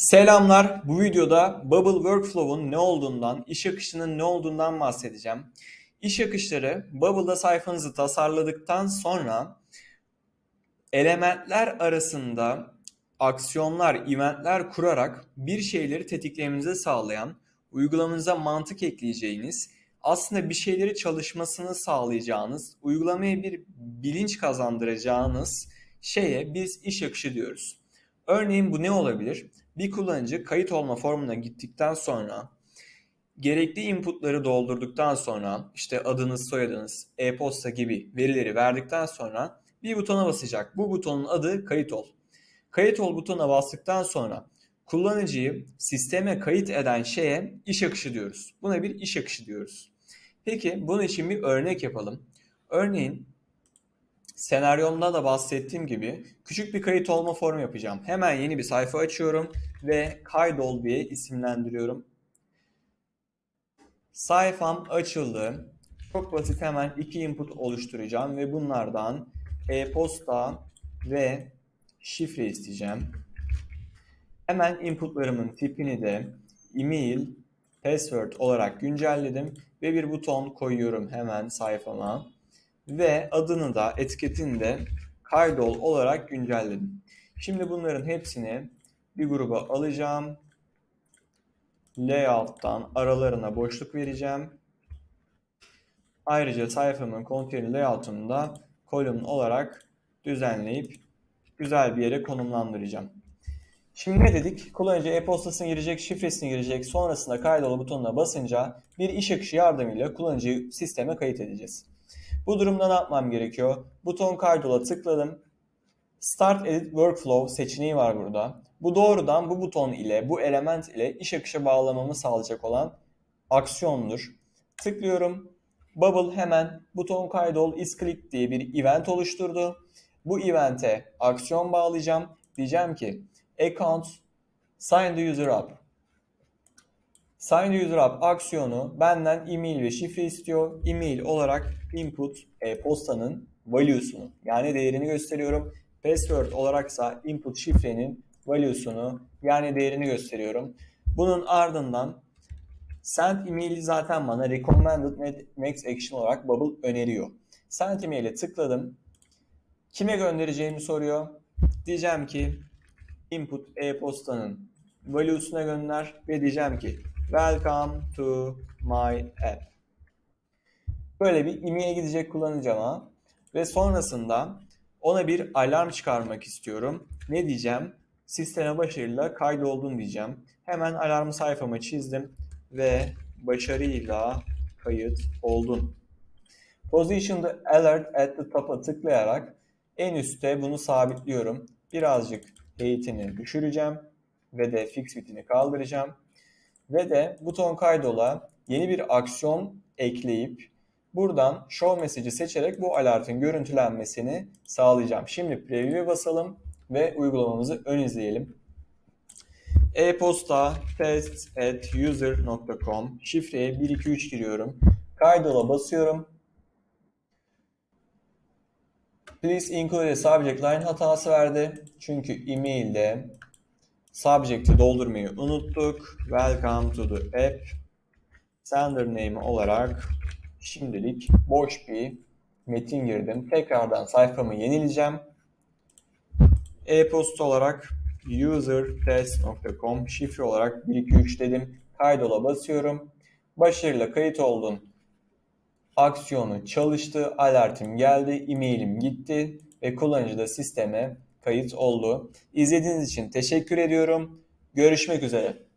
Selamlar. Bu videoda Bubble Workflow'un ne olduğundan, iş akışının ne olduğundan bahsedeceğim. İş akışları Bubble'da sayfanızı tasarladıktan sonra elementler arasında aksiyonlar, eventler kurarak bir şeyleri tetiklemenizi sağlayan, uygulamanıza mantık ekleyeceğiniz, aslında bir şeyleri çalışmasını sağlayacağınız, uygulamaya bir bilinç kazandıracağınız şeye biz iş akışı diyoruz. Örneğin bu ne olabilir? Bir kullanıcı kayıt olma formuna gittikten sonra gerekli inputları doldurduktan sonra işte adınız, soyadınız, e-posta gibi verileri verdikten sonra bir butona basacak. Bu butonun adı kayıt ol. Kayıt ol butonuna bastıktan sonra kullanıcıyı sisteme kayıt eden şeye iş akışı diyoruz. Buna bir iş akışı diyoruz. Peki bunun için bir örnek yapalım. Örneğin senaryomda da bahsettiğim gibi küçük bir kayıt olma formu yapacağım. Hemen yeni bir sayfa açıyorum ve kaydol diye isimlendiriyorum. Sayfam açıldı. Çok basit hemen iki input oluşturacağım ve bunlardan e-posta ve şifre isteyeceğim. Hemen inputlarımın tipini de email, password olarak güncelledim ve bir buton koyuyorum hemen sayfama ve adını da etiketini de kaydol olarak güncelledim. Şimdi bunların hepsini bir gruba alacağım. Layout'tan aralarına boşluk vereceğim. Ayrıca sayfamın content layout'unu da kolon olarak düzenleyip güzel bir yere konumlandıracağım. Şimdi ne dedik? Kullanıcı e-postasını girecek, şifresini girecek. Sonrasında kaydol butonuna basınca bir iş akışı yardımıyla kullanıcıyı sisteme kayıt edeceğiz. Bu durumda ne yapmam gerekiyor? Buton kaydola tıkladım. Start Edit Workflow seçeneği var burada. Bu doğrudan bu buton ile, bu element ile iş akışı bağlamamı sağlayacak olan aksiyondur. Tıklıyorum. Bubble hemen buton kaydol is click diye bir event oluşturdu. Bu evente aksiyon bağlayacağım. Diyeceğim ki account sign the user up. Sign user up aksiyonu benden email ve şifre istiyor. Email olarak input e-postanın value'sunu yani değerini gösteriyorum. Password olaraksa input şifrenin value'sunu yani değerini gösteriyorum. Bunun ardından send email'i zaten bana recommended next action olarak Bubble öneriyor. Send email'e tıkladım. Kime göndereceğimi soruyor. Diyeceğim ki input e-postanın value'suna gönder ve diyeceğim ki welcome to my app. Böyle bir email'e gidecek kullanıcıma ve sonrasında ona bir alarm çıkarmak istiyorum. Ne diyeceğim? Sisteme başarıyla kaydoldun diyeceğim. Hemen alarm sayfamı çizdim ve başarıyla kayıt oldun. Position the alert at the top'a tıklayarak en üstte bunu sabitliyorum. Birazcık eğitini düşüreceğim ve de fix bitini kaldıracağım. Ve de buton kaydola yeni bir aksiyon ekleyip buradan show message'i seçerek bu alertin görüntülenmesini sağlayacağım. Şimdi preview'e basalım ve uygulamamızı ön izleyelim. E-posta test at user.com şifreye 123 giriyorum. Kaydola basıyorum. Please include a subject line hatası verdi. Çünkü email'de subject'i doldurmayı unuttuk. Welcome to the app. Sender name olarak şimdilik boş bir metin girdim. Tekrardan sayfamı yenileyeceğim. E-posta olarak usertest.com şifre olarak 123 dedim. Kaydola basıyorum. Başarıyla kayıt oldun. Aksiyonu çalıştı, alertim geldi, e-mailim gitti ve kullanıcı da sisteme kayıt oldu. İzlediğiniz için teşekkür ediyorum. Görüşmek üzere.